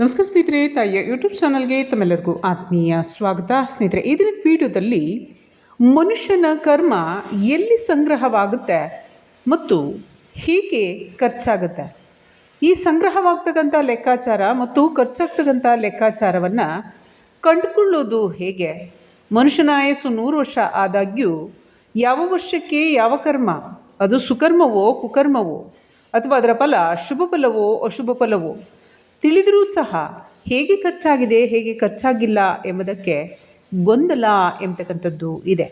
ನಮಸ್ಕಾರ ಸ್ನೇಹಿತರೆ, ತಾಯಿಯ ಯೂಟ್ಯೂಬ್ ಚಾನಲ್ಗೆ ತಮ್ಮೆಲ್ಲರಿಗೂ ಆತ್ಮೀಯ ಸ್ವಾಗತ. ಸ್ನೇಹಿತರೆ ದಿನದ ವಿಡಿಯೋದಲ್ಲಿ ಮನುಷ್ಯನ ಕರ್ಮ ಎಲ್ಲಿ ಸಂಗ್ರಹವಾಗುತ್ತೆ ಮತ್ತು ಹೇಗೆ ಖರ್ಚಾಗುತ್ತೆ? ಈ ಸಂಗ್ರಹವಾಗ್ತಕ್ಕಂಥ ಲೆಕ್ಕಾಚಾರ ಮತ್ತು ಖರ್ಚಾಗ್ತಕ್ಕಂಥ ಲೆಕ್ಕಾಚಾರವನ್ನು ಕಂಡುಕೊಳ್ಳೋದು ಹೇಗೆ? ಮನುಷ್ಯನ ಆಯಸ್ಸು ನೂರು ವರ್ಷ ಆದಾಗ್ಯೂ ಯಾವ ವರ್ಷಕ್ಕೆ ಯಾವ ಕರ್ಮ? ಅದು ಸುಕರ್ಮವೋ ಕುಕರ್ಮವೋ? ಅಥವಾ ಅದರ ಫಲ ಶುಭ ಫಲವೋ ಅಶುಭ ಫಲವೋ? ತಿಳಿದರೂ ಸಹ ಹೇಗೆ ಖರ್ಚಾಗಿದೆ, ಹೇಗೆ ಖರ್ಚಾಗಿಲ್ಲ ಎಂಬುದಕ್ಕೆ ಗೊಂದಲ ಎಂಬತಕ್ಕಂಥದ್ದು ಇದೆ.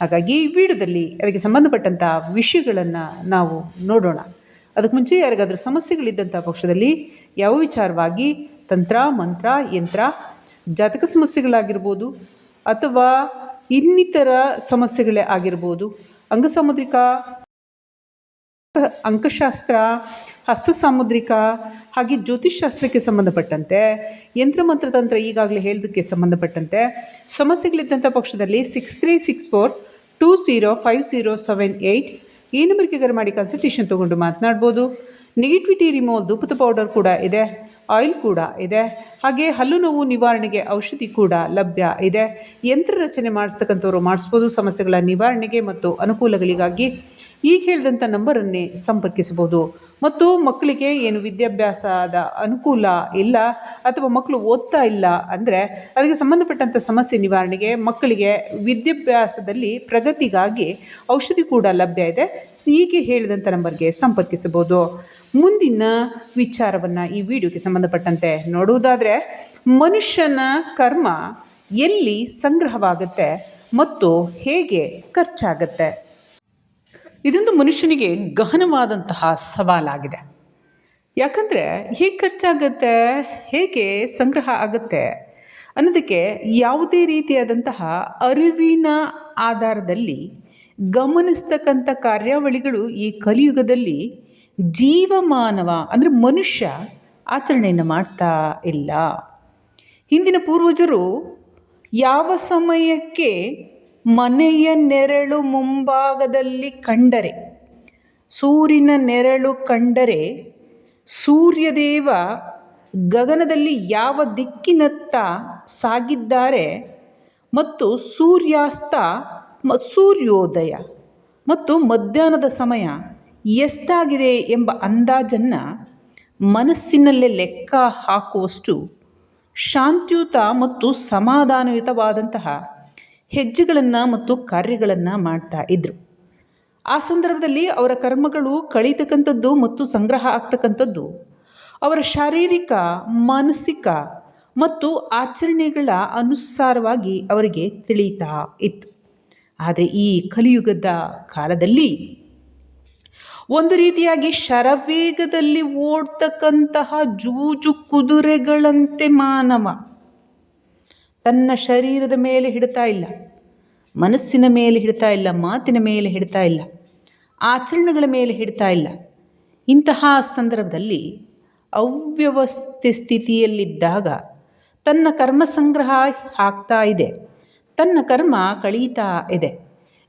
ಹಾಗಾಗಿ ಈ ವಿಡಿಯೋದಲ್ಲಿ ಅದಕ್ಕೆ ಸಂಬಂಧಪಟ್ಟಂಥ ವಿಷಯಗಳನ್ನು ನಾವು ನೋಡೋಣ. ಅದಕ್ಕೆ ಮುಂಚೆ ಯಾರಿಗಾದರೂ ಸಮಸ್ಯೆಗಳಿದ್ದಂಥ ಪಕ್ಷದಲ್ಲಿ ಯಾವ ವಿಚಾರವಾಗಿ ತಂತ್ರ, ಮಂತ್ರ, ಯಂತ್ರ, ಜಾತಕ ಸಮಸ್ಯೆಗಳಾಗಿರ್ಬೋದು ಅಥವಾ ಇನ್ನಿತರ ಸಮಸ್ಯೆಗಳೇ ಆಗಿರ್ಬೋದು, ಅಂಗಸಾಮುದ್ರಿಕ ಅಂಕಶಾಸ್ತ್ರ ಹಸ್ತ ಸಾಮುದ್ರಿಕ ಹಾಗೆ ಜ್ಯೋತಿಷ್ಶಾಸ್ತ್ರಕ್ಕೆ ಸಂಬಂಧಪಟ್ಟಂತೆ, ಯಂತ್ರ ಮಂತ್ರತಂತ್ರ ಈಗಾಗಲೇ ಹೇಳೋದಕ್ಕೆ ಸಂಬಂಧಪಟ್ಟಂತೆ, ಸಮಸ್ಯೆಗಳಿದ್ದಂಥ ಪಕ್ಷದಲ್ಲಿ six three six four two zero five zero seven eight ಈ ನಂಬರ್ಗೆ ಕರೆ ಮಾಡಿ ಕನ್ಸಲ್ಟೇಷನ್ ತೊಗೊಂಡು ಮಾತನಾಡ್ಬೋದು. ನೆಗೆಟಿವಿಟಿ ರಿಮೂವಲ್ ಧೂಪದ ಪೌಡರ್ ಕೂಡ ಇದೆ ಆಯಿಲ್ ಕೂಡ ಇದೆ, ಹಾಗೆ ಹಲ್ಲು ನೋವು ನಿವಾರಣೆಗೆ ಔಷಧಿ ಕೂಡ ಲಭ್ಯ ಇದೆ. ಯಂತ್ರ ರಚನೆ ಮಾಡಿಸ್ತಕ್ಕಂಥವ್ರು ಮಾಡಿಸ್ಬೋದು, ಸಮಸ್ಯೆಗಳ ನಿವಾರಣೆಗೆ ಮತ್ತು ಅನುಕೂಲಗಳಿಗಾಗಿ. ಈಗ ಹೇಳಿದಂಥ ನಂಬರನ್ನೇ ಸಂಪರ್ಕಿಸಬಹುದು. ಮತ್ತು ಮಕ್ಕಳಿಗೆ ಏನು ವಿದ್ಯಾಭ್ಯಾಸದ ಅನುಕೂಲ ಇಲ್ಲ ಅಥವಾ ಮಕ್ಕಳು ಓದ್ತಾ ಇಲ್ಲ ಅಂದರೆ ಅದಕ್ಕೆ ಸಂಬಂಧಪಟ್ಟಂಥ ಸಮಸ್ಯೆ ನಿವಾರಣೆಗೆ ಮಕ್ಕಳಿಗೆ ವಿದ್ಯಾಭ್ಯಾಸದಲ್ಲಿ ಪ್ರಗತಿಗಾಗಿ ಔಷಧಿ ಕೂಡ ಲಭ್ಯ ಇದೆ. ಹೀಗೆ ಹೇಳಿದಂಥ ನಂಬರ್ಗೆ ಸಂಪರ್ಕಿಸಬಹುದು. ಮುಂದಿನ ವಿಚಾರವನ್ನು ಈ ವಿಡಿಯೋಗೆ ಸಂಬಂಧಪಟ್ಟಂತೆ ನೋಡುವುದಾದರೆ, ಮನುಷ್ಯನ ಕರ್ಮ ಎಲ್ಲಿ ಸಂಗ್ರಹವಾಗುತ್ತೆ ಮತ್ತು ಹೇಗೆ ಖರ್ಚಾಗತ್ತೆ. ಇದೊಂದು ಮನುಷ್ಯನಿಗೆ ಗಹನವಾದಂತಹ ಸವಾಲಾಗಿದೆ. ಯಾಕಂದರೆ ಹೇಗೆ ಖರ್ಚಾಗತ್ತೆ, ಹೇಗೆ ಸಂಗ್ರಹ ಆಗುತ್ತೆ ಅನ್ನೋದಕ್ಕೆ ಯಾವುದೇ ರೀತಿಯಾದಂತಹ ಅರಿವಿನ ಆಧಾರದಲ್ಲಿ ಗಮನಿಸ್ತಕ್ಕಂಥ ಕಾರ್ಯಾವಳಿಗಳು ಈ ಕಲಿಯುಗದಲ್ಲಿ ಜೀವಮಾನವ, ಅಂದರೆ ಮನುಷ್ಯ ಆಚರಣೆಯನ್ನು ಮಾಡ್ತಾ ಇಲ್ಲ. ಹಿಂದಿನ ಪೂರ್ವಜರು ಯಾವ ಸಮಯಕ್ಕೆ ಮನೆಯ ನೆರಳು ಮುಂಭಾಗದಲ್ಲಿ ಕಂಡರೆ ಸೂರ್ಯನ ನೆರಳು ಕಂಡರೆ ಸೂರ್ಯದೇವ ಗಗನದಲ್ಲಿ ಯಾವ ದಿಕ್ಕಿನತ್ತ ಸಾಗಿದ್ದಾರೆ ಮತ್ತು ಸೂರ್ಯಾಸ್ತ ಮ ಸೂರ್ಯೋದಯ ಮತ್ತು ಮಧ್ಯಾಹ್ನದ ಸಮಯ ಎಷ್ಟಾಗಿದೆ ಎಂಬ ಅಂದಾಜನ್ನು ಮನಸ್ಸಿನಲ್ಲೇ ಲೆಕ್ಕ ಹಾಕುವಷ್ಟು ಶಾಂತಿಯುತ ಮತ್ತು ಸಮಾಧಾನಯುತವಾದಂತಹ ಹೆಜ್ಜೆಗಳನ್ನು ಮತ್ತು ಕಾರ್ಯಗಳನ್ನು ಮಾಡ್ತಾ ಇದ್ದರು ಆ ಸಂದರ್ಭದಲ್ಲಿ ಅವರ ಕರ್ಮಗಳು ಕಳೀತಕ್ಕಂಥದ್ದು ಮತ್ತು ಸಂಗ್ರಹ ಆಗ್ತಕ್ಕಂಥದ್ದು. ಅವರ ಶಾರೀರಿಕ, ಮಾನಸಿಕ ಮತ್ತು ಆಚರಣೆಗಳ ಅನುಸಾರವಾಗಿ ಅವರಿಗೆ ತಿಳಿತಾ ಇತ್ತು. ಆದರೆ ಈ ಕಲಿಯುಗದ ಕಾಲದಲ್ಲಿ ಒಂದು ರೀತಿಯಾಗಿ ಶರವೇಗದಲ್ಲಿ ಓಡ್ತಕ್ಕಂತಹ ಜೂಜು ಕುದುರೆಗಳಂತೆ ಮಾನವ ತನ್ನ ಶರೀರದ ಮೇಲೆ ಹಿಡ್ತಾ ಇಲ್ಲ. ಮನಸ್ಸಿನ ಮೇಲೆ ಹಿಡ್ತಾ ಇಲ್ಲ, ಮಾತಿನ ಮೇಲೆ ಹಿಡ್ತಾ ಇಲ್ಲ, ಆಚರಣೆಗಳ ಮೇಲೆ ಹಿಡ್ತಾ ಇಲ್ಲ. ಇಂತಹ ಸಂದರ್ಭದಲ್ಲಿ ಅವ್ಯವಸ್ಥೆ ಸ್ಥಿತಿಯಲ್ಲಿದ್ದಾಗ ತನ್ನ ಕರ್ಮ ಸಂಗ್ರಹ ಆಗ್ತಾ ಇದೆ, ತನ್ನ ಕರ್ಮ ಕಳೀತಾ ಇದೆ.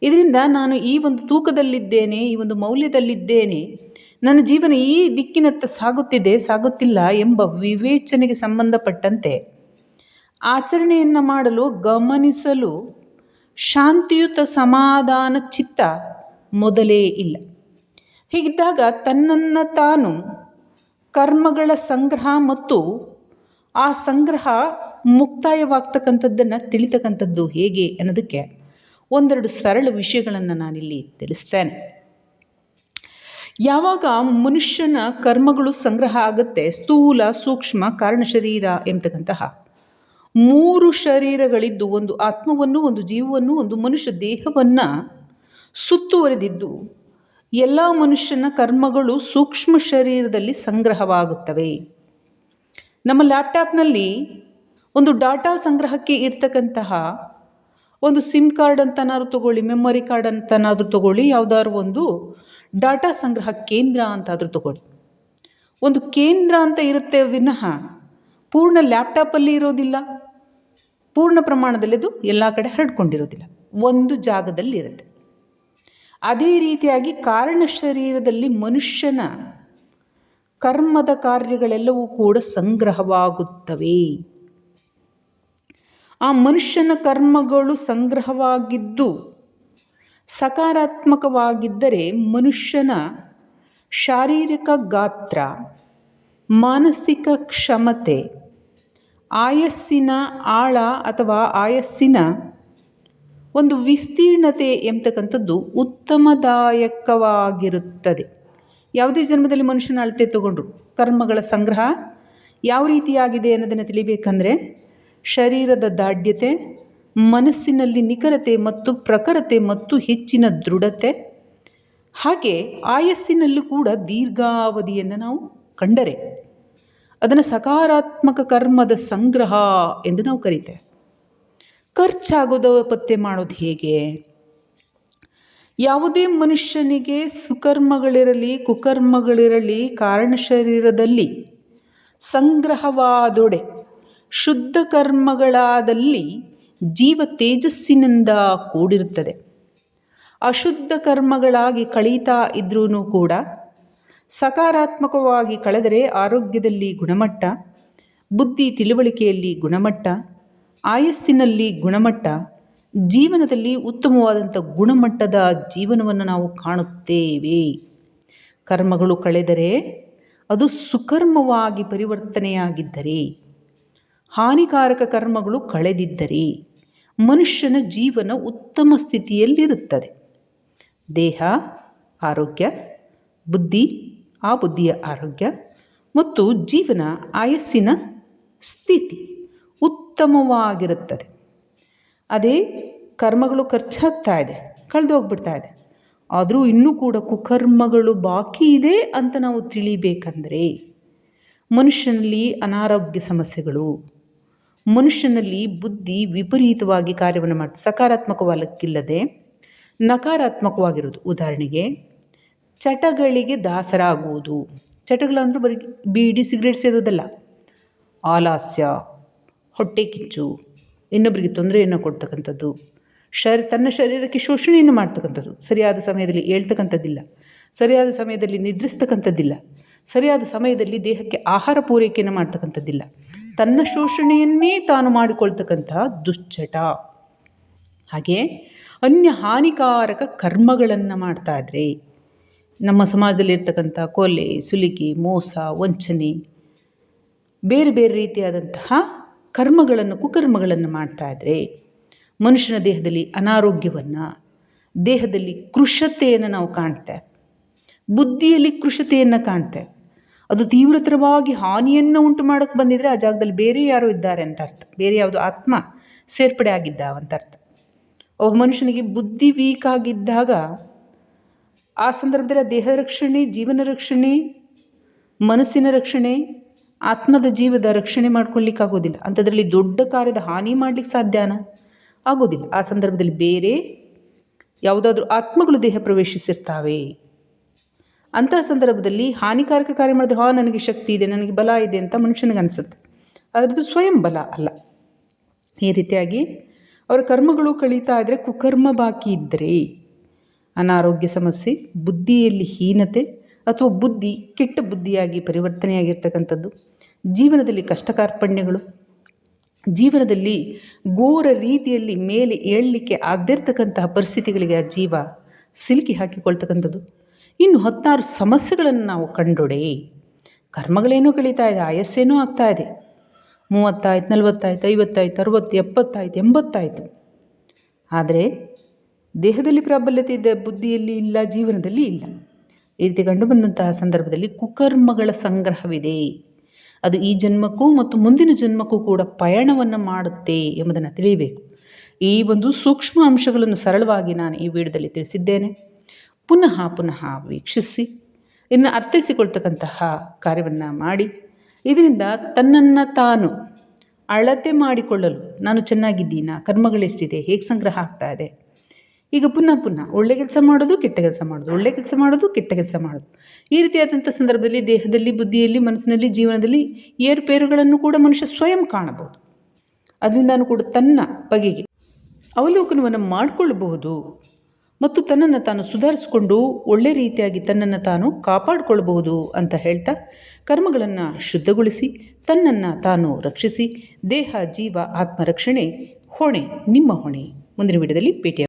ಇದರಿಂದ ನಾನು ಈ ಒಂದು ತೂಕದಲ್ಲಿದ್ದೇನೆ, ಈ ಒಂದು ಮೌಲ್ಯದಲ್ಲಿದ್ದೇನೆ, ನನ್ನ ಜೀವನ ಈ ದಿಕ್ಕಿನತ್ತ ಸಾಗುತ್ತಿದೆ, ಸಾಗುತ್ತಿಲ್ಲ ಎಂಬ ವಿವೇಚನೆಗೆ ಸಂಬಂಧಪಟ್ಟಂತೆ ಆಚರಣೆಯನ್ನು ಮಾಡಲು, ಗಮನಿಸಲು ಶಾಂತಿಯುತ ಸಮಾಧಾನ ಚಿತ್ತ ಮೊದಲೇ ಇಲ್ಲ. ಹೀಗಿದ್ದಾಗ ತನ್ನನ್ನು ತಾನು ಕರ್ಮಗಳ ಸಂಗ್ರಹ ಮತ್ತು ಆ ಸಂಗ್ರಹ ಮುಕ್ತಾಯವಾಗ್ತಕ್ಕಂಥದ್ದನ್ನು ತಿಳಿತಕ್ಕಂಥದ್ದು ಹೇಗೆ ಅನ್ನೋದಕ್ಕೆ ಒಂದೆರಡು ಸರಳ ವಿಷಯಗಳನ್ನು ನಾನಿಲ್ಲಿ ತಿಳಿಸ್ತೇನೆ. ಯಾವಾಗ ಮನುಷ್ಯನ ಕರ್ಮಗಳು ಸಂಗ್ರಹ ಆಗುತ್ತೆ, ಸ್ಥೂಲ, ಸೂಕ್ಷ್ಮ, ಕಾರಣ ಶರೀರ ಎಂಬತಕ್ಕಂತಹ ಮೂರು ಶರೀರಗಳಿದ್ದು ಒಂದು ಆತ್ಮವನ್ನು, ಒಂದು ಜೀವವನ್ನು, ಒಂದು ಮನುಷ್ಯ ದೇಹವನ್ನು ಸುತ್ತುವರೆದಿದ್ದು ಎಲ್ಲ ಮನುಷ್ಯನ ಕರ್ಮಗಳು ಸೂಕ್ಷ್ಮ ಶರೀರದಲ್ಲಿ ಸಂಗ್ರಹವಾಗುತ್ತವೆ. ನಮ್ಮ ಲ್ಯಾಪ್ಟಾಪ್ನಲ್ಲಿ ಒಂದು ಡಾಟಾ ಸಂಗ್ರಹಕ್ಕೆ ಇರ್ತಕ್ಕಂತಹ ಒಂದು ಸಿಮ್ ಕಾರ್ಡ್ ಅಂತನಾದ್ರು ತಗೊಳ್ಳಿ, ಮೆಮೊರಿ ಕಾರ್ಡ್ ಅಂತನಾದರೂ ತಗೊಳ್ಳಿ, ಯಾವುದಾದ್ರು ಒಂದು ಡಾಟಾ ಸಂಗ್ರಹ ಕೇಂದ್ರ ಅಂತಾದರೂ ತಗೊಳ್ಳಿ. ಒಂದು ಕೇಂದ್ರ ಅಂತ ಇರುತ್ತೆ ವಿನಃ ಪೂರ್ಣ ಲ್ಯಾಪ್ಟಾಪಲ್ಲಿ ಇರೋದಿಲ್ಲ. ಪೂರ್ಣ ಪ್ರಮಾಣದಲ್ಲಿ ಅದು ಎಲ್ಲ ಕಡೆ ಹರಡ್ಕೊಂಡಿರೋದಿಲ್ಲ. ಒಂದು ಜಾಗದಲ್ಲಿ ಇರುತ್ತೆ. ಅದೇ ರೀತಿಯಾಗಿ ಕಾರಣ ಶರೀರದಲ್ಲಿ ಮನುಷ್ಯನ ಕರ್ಮದ ಕಾರ್ಯಗಳೆಲ್ಲವೂ ಕೂಡ ಸಂಗ್ರಹವಾಗುತ್ತವೆ. ಆ ಮನುಷ್ಯನ ಕರ್ಮಗಳು ಸಂಗ್ರಹವಾಗಿದ್ದು, ಸಕಾರಾತ್ಮಕವಾಗಿದ್ದರೆ ಮನುಷ್ಯನ ಶಾರೀರಿಕ ಗಾತ್ರ, ಮಾನಸಿಕ ಕ್ಷಮತೆ ಆಯಸ್ಸಿನ ಆಳ ಅಥವಾ ಆಯಸ್ಸಿನ ಒಂದು ವಿಸ್ತೀರ್ಣತೆ ಎಂಬತಕ್ಕಂಥದ್ದು ಉತ್ತಮದಾಯಕವಾಗಿರುತ್ತದೆ. ಯಾವುದೇ ಜನ್ಮದಲ್ಲಿ ಮನುಷ್ಯನ ಅಳತೆ ತಗೊಂಡ್ರು, ಕರ್ಮಗಳ ಸಂಗ್ರಹ ಯಾವ ರೀತಿಯಾಗಿದೆ ಅನ್ನೋದನ್ನು ತಿಳಿಬೇಕಂದ್ರೆ ಶರೀರದ ದಾಢ್ಯತೆ ಮನಸ್ಸಿನಲ್ಲಿ ನಿಖರತೆ ಮತ್ತು ಪ್ರಖರತೆ ಮತ್ತು ಹೆಚ್ಚಿನ ದೃಢತೆ, ಹಾಗೆ ಆಯಸ್ಸಿನಲ್ಲೂ ಕೂಡ ದೀರ್ಘಾವಧಿಯನ್ನು ನಾವು ಕಂಡರೆ. ಅದನ್ನು ಸಕಾರಾತ್ಮಕ ಕರ್ಮದ ಸಂಗ್ರಹ ಎಂದು ನಾವು ಕರಿತೇವೆ. ಖರ್ಚಾಗೋದು ಪತ್ತೆ ಮಾಡೋದು ಹೇಗೆ? ಯಾವುದೇ ಮನುಷ್ಯನಿಗೆ ಸುಕರ್ಮಗಳಿರಲಿ, ಕುಕರ್ಮಗಳಿರಲಿ, ಕಾರಣ ಶರೀರದಲ್ಲಿ ಸಂಗ್ರಹವಾದೊಡೆ, ಶುದ್ಧ ಕರ್ಮಗಳಾದಲ್ಲಿ ಜೀವ ತೇಜಸ್ಸಿನಿಂದ ಕೂಡಿರುತ್ತದೆ. ಅಶುದ್ಧ ಕರ್ಮಗಳಾಗಿ ಕಳೀತಾ ಇದ್ರೂ ಕೂಡ ಸಕಾರಾತ್ಮಕವಾಗಿ ಕಳೆದರೆ ಆರೋಗ್ಯದಲ್ಲಿ ಗುಣಮಟ್ಟ, ಬುದ್ಧಿ ತಿಳುವಳಿಕೆಯಲ್ಲಿ ಗುಣಮಟ್ಟ, ಆಯಸ್ಸಿನಲ್ಲಿ ಗುಣಮಟ್ಟ, ಜೀವನದಲ್ಲಿ ಉತ್ತಮವಾದಂಥ ಗುಣಮಟ್ಟದ ಜೀವನವನ್ನು ನಾವು ಕಾಣುತ್ತೇವೆ. ಕರ್ಮಗಳು ಕಳೆದರೆ ಅದು ಸುಕರ್ಮವಾಗಿ ಪರಿವರ್ತನೆಯಾಗಿದ್ದರೆ, ಹಾನಿಕಾರಕ ಕರ್ಮಗಳು ಕಳೆದಿದ್ದರೆ ಮನುಷ್ಯನ ಜೀವನ ಉತ್ತಮ ಸ್ಥಿತಿಯಲ್ಲಿರುತ್ತದೆ. ದೇಹ, ಆರೋಗ್ಯ, ಬುದ್ಧಿ ಆ ಬುದ್ಧಿಯ ಆರೋಗ್ಯ ಮತ್ತು ಜೀವನ ಆಯಸ್ಸಿನ ಸ್ಥಿತಿ ಉತ್ತಮವಾಗಿರುತ್ತದೆ. ಅದೇ ಕರ್ಮಗಳು ಖರ್ಚಾಗ್ತಾ ಇದೆ, ಕಳೆದು ಹೋಗ್ಬಿಡ್ತಾ ಇದೆ. ಆದರೂ ಇನ್ನೂ ಕೂಡ ಕುಕರ್ಮಗಳು ಬಾಕಿ ಇದೆ ಅಂತ ನಾವು ತಿಳಿಬೇಕಂದರೆ ಮನುಷ್ಯನಲ್ಲಿ ಅನಾರೋಗ್ಯ ಸಮಸ್ಯೆಗಳು, ಮನುಷ್ಯನಲ್ಲಿ ಬುದ್ಧಿ ವಿಪರೀತವಾಗಿ ಕಾರ್ಯವನ್ನು ಮಾಡಿ ಸಕಾರಾತ್ಮಕವಲ್ಲಕ್ಕಿಲ್ಲದೆ ನಕಾರಾತ್ಮಕವಾಗಿರೋದು. ಉದಾಹರಣೆಗೆ ಚಟಗಳಿಗೆ ದಾಸರಾಗುವುದು. ಚಟಗಳಂದ್ರೆ ಬರೀ ಬೀಡಿ ಸಿಗರೇಟ್ ಸೇದೋದಲ್ಲ. ಆಲಾಸ್ಯ, ಹೊಟ್ಟೆ ಕಿಚ್ಚು ಇನ್ನೊಬ್ಬರಿಗೆ ತೊಂದರೆಯನ್ನು ಕೊಡ್ತಕ್ಕಂಥದ್ದು. ಶರ್, ತನ್ನ ಶರೀರಕ್ಕೆ ಶೋಷಣೆಯನ್ನು ಮಾಡ್ತಕ್ಕಂಥದ್ದು. ಸರಿಯಾದ ಸಮಯದಲ್ಲಿ ಏಳ್ತಕ್ಕಂಥದ್ದಿಲ್ಲ. ಸರಿಯಾದ ಸಮಯದಲ್ಲಿ ನಿದ್ರಿಸ್ತಕ್ಕಂಥದ್ದಿಲ್ಲ. ಸರಿಯಾದ ಸಮಯದಲ್ಲಿ ದೇಹಕ್ಕೆ ಆಹಾರ ಪೂರೈಕೆಯನ್ನು ಮಾಡ್ತಕ್ಕಂಥದ್ದಿಲ್ಲ. ತನ್ನ ಶೋಷಣೆಯನ್ನೇ ತಾನು ಮಾಡಿಕೊಳ್ತಕ್ಕಂಥ ದುಶ್ಚಟ. ಹಾಗೆ ಅನ್ಯ ಹಾನಿಕಾರಕ ಕರ್ಮಗಳನ್ನು ಮಾಡ್ತಾ ಇದ್ರೆ ನಮ್ಮ ಸಮಾಜದಲ್ಲಿ ಇರ್ತಕ್ಕಂಥ ಕೊಲೆ, ಸುಲಿಗೆ, ಮೋಸ, ವಂಚನೆ, ಬೇರೆ ಬೇರೆ ರೀತಿಯಾದಂತಹ ಕರ್ಮಗಳನ್ನು, ಕುಕರ್ಮಗಳನ್ನು ಮಾಡ್ತಾ ಇದ್ದರೆ ಮನುಷ್ಯನ ದೇಹದಲ್ಲಿ ಅನಾರೋಗ್ಯವನ್ನು, ದೇಹದಲ್ಲಿ ಕೃಶತೆಯನ್ನು ನಾವು ಕಾಣ್ತೇವೆ. ಬುದ್ಧಿಯಲ್ಲಿ ಕೃಶತೆಯನ್ನು ಕಾಣ್ತೇವೆ. ಅದು ತೀವ್ರತರವಾಗಿ ಹಾನಿಯನ್ನು ಉಂಟು ಮಾಡೋಕ್ಕೆ ಬಂದಿದ್ದರೆ ಆ ಜಾಗದಲ್ಲಿ ಬೇರೆ ಯಾರು ಇದ್ದಾರೆ ಅಂತ ಅರ್ಥ. ಬೇರೆ ಯಾವುದು ಆತ್ಮ ಸೇರ್ಪಡೆ ಆಗಿದ್ದ ಅಂತ ಅರ್ಥ. ಒಬ್ಬ ಮನುಷ್ಯನಿಗೆ ಬುದ್ಧಿ ವೀಕ್ ಆಗಿದ್ದಾಗ ಆ ಸಂದರ್ಭದಲ್ಲಿ ದೇಹ ರಕ್ಷಣೆ, ಜೀವನ ರಕ್ಷಣೆ, ಮನಸ್ಸಿನ ರಕ್ಷಣೆ, ಆತ್ಮದ ಜೀವದ ರಕ್ಷಣೆ ಮಾಡ್ಕೊಳ್ಳಿಕ್ಕಾಗೋದಿಲ್ಲ ಅಂಥದ್ರಲ್ಲಿ ದೊಡ್ಡ ಕಾರ್ಯದ ಹಾನಿ ಮಾಡಲಿಕ್ಕೆ ಸಾಧ್ಯನ ಆಗೋದಿಲ್ಲ. ಆ ಸಂದರ್ಭದಲ್ಲಿ ಬೇರೆ ಯಾವುದಾದ್ರೂ ಆತ್ಮಗಳು ದೇಹ ಪ್ರವೇಶಿಸಿರ್ತಾವೆ. ಅಂತಹ ಸಂದರ್ಭದಲ್ಲಿ ಹಾನಿಕಾರಕ ಕಾರ್ಯ ಮಾಡಿದ್ರೆ, ಹಾ, ನನಗೆ ಶಕ್ತಿ ಇದೆ, ನನಗೆ ಬಲ ಇದೆ ಅಂತ ಮನುಷ್ಯನಿಗೆ ಅನಿಸುತ್ತೆ. ಅದರದ್ದು ಸ್ವಯಂ ಬಲ ಅಲ್ಲ. ಈ ರೀತಿಯಾಗಿ ಅವರ ಕರ್ಮಗಳು ಕಳೀತಾ ಇದ್ದರೆ ಕುಕರ್ಮ ಬಾಕಿ ಇದ್ದರೆ ಅನಾರೋಗ್ಯ ಸಮಸ್ಯೆ, ಬುದ್ಧಿಯಲ್ಲಿ ಹೀನತೆ ಅಥವಾ ಬುದ್ಧಿ, ಕೆಟ್ಟ ಬುದ್ಧಿಯಾಗಿ ಪರಿವರ್ತನೆಯಾಗಿರ್ತಕ್ಕಂಥದ್ದು, ಜೀವನದಲ್ಲಿ ಕಷ್ಟ ಕಾರ್ಪಣ್ಯಗಳು ಜೀವನದಲ್ಲಿ ಘೋರ ರೀತಿಯಲ್ಲಿ ಮೇಲೆ ಏಳಲಿಕ್ಕೆ ಆಗದಿರ್ತಕ್ಕಂತಹ ಪರಿಸ್ಥಿತಿಗಳಿಗೆ ಆ ಜೀವ ಸಿಲುಕಿ ಹಾಕಿಕೊಳ್ತಕ್ಕಂಥದ್ದು. ಇನ್ನು ಹತ್ತಾರು ಸಮಸ್ಯೆಗಳನ್ನು ನಾವು ಕಂಡೊಡೆ. ಕರ್ಮಗಳೇನೋ ಕಳೀತಾ ಇದೆ, ಆಯಸ್ಸೇನೋ ಆಗ್ತಾ ಇದೆ. ಮೂವತ್ತಾಯ್ತು, ನಲವತ್ತಾಯ್ತು, ಐವತ್ತಾಯ್ತು, ಅರುವತ್ತು, ಎಪ್ಪತ್ತಾಯ್ತು, ಎಂಬತ್ತಾಯಿತು. ಆದರೆ ದೇಹದಲ್ಲಿ ಪ್ರಾಬಲ್ಯತೆ ಇದೆ ಬುದ್ಧಿಯಲ್ಲಿ ಇಲ್ಲ, ಜೀವನದಲ್ಲಿ ಇಲ್ಲ. ಈ ರೀತಿ ಕಂಡು ಬಂದಂತಹ ಸಂದರ್ಭದಲ್ಲಿ ಕುಕರ್ಮಗಳ ಸಂಗ್ರಹವಿದೆ. ಅದು ಈ ಜನ್ಮಕ್ಕೂ ಮತ್ತು ಮುಂದಿನ ಜನ್ಮಕ್ಕೂ ಕೂಡ ಪಯಣವನ್ನು ಮಾಡುತ್ತೆ ಎಂಬುದನ್ನು ತಿಳಿಯಬೇಕು ಈ ಒಂದು ಸೂಕ್ಷ್ಮ ಅಂಶಗಳನ್ನು ಸರಳವಾಗಿ ನಾನು ಈ ವಿಡಿಯೋದಲ್ಲಿ ತಿಳಿಸಿದ್ದೇನೆ. ಪುನಃ ಪುನಃ ವೀಕ್ಷಿಸಿ, ಇನ್ನು ಅರ್ಥೈಸಿಕೊಳ್ತಕ್ಕಂತಹ ಕಾರ್ಯವನ್ನು ಮಾಡಿ. ಇದರಿಂದ ತನ್ನನ್ನು ತಾನು ಅಳತೆ ಮಾಡಿಕೊಳ್ಳಲು, ನಾನು ಚೆನ್ನಾಗಿದ್ದೀನಾ ಕರ್ಮಗಳೆಷ್ಟಿದೆ ಹೇಗೆ ಸಂಗ್ರಹ ಆಗ್ತಾ ಇದೆ ಈಗ ಪುನಃ ಪುನಃ ಒಳ್ಳೆ ಕೆಲಸ ಮಾಡೋದು, ಕೆಟ್ಟ ಕೆಲಸ ಮಾಡೋದು. ಒಳ್ಳೆ ಕೆಲಸ ಮಾಡೋದು, ಕೆಟ್ಟ ಕೆಲಸ ಮಾಡೋದು. ಈ ರೀತಿಯಾದಂಥ ಸಂದರ್ಭದಲ್ಲಿ ದೇಹದಲ್ಲಿ, ಬುದ್ಧಿಯಲ್ಲಿ, ಮನಸ್ಸಿನಲ್ಲಿ, ಜೀವನದಲ್ಲಿ ಏರುಪೇರುಗಳನ್ನು ಕೂಡ ಮನುಷ್ಯ ಸ್ವಯಂ ಕಾಣಬಹುದು. ಅದರಿಂದನೂ ಕೂಡ ತನ್ನ ಬಗೆಗೆ ಅವಲೋಕನವನ್ನು ಮಾಡಿಕೊಳ್ಳಬಹುದು ಮತ್ತು ತನ್ನನ್ನು ತಾನು ಸುಧಾರಿಸಿಕೊಂಡು ಒಳ್ಳೆ ರೀತಿಯಾಗಿ ತನ್ನನ್ನು ತಾನು ಕಾಪಾಡಿಕೊಳ್ಳಬಹುದು ಅಂತ ಹೇಳ್ತಾ ಕರ್ಮಗಳನ್ನು ಶುದ್ಧಗೊಳಿಸಿ, ತನ್ನನ್ನು ತಾನು ರಕ್ಷಿಸಿ, ದೇಹ, ಜೀವ ಆತ್ಮರಕ್ಷಣೆ ಹೊಣೆ, ನಿಮ್ಮ ಹೊಣೆ. ಮುಂದಿನ ವಿಡಿಯೋದಲ್ಲಿ ಭೇಟಿಯಾಗ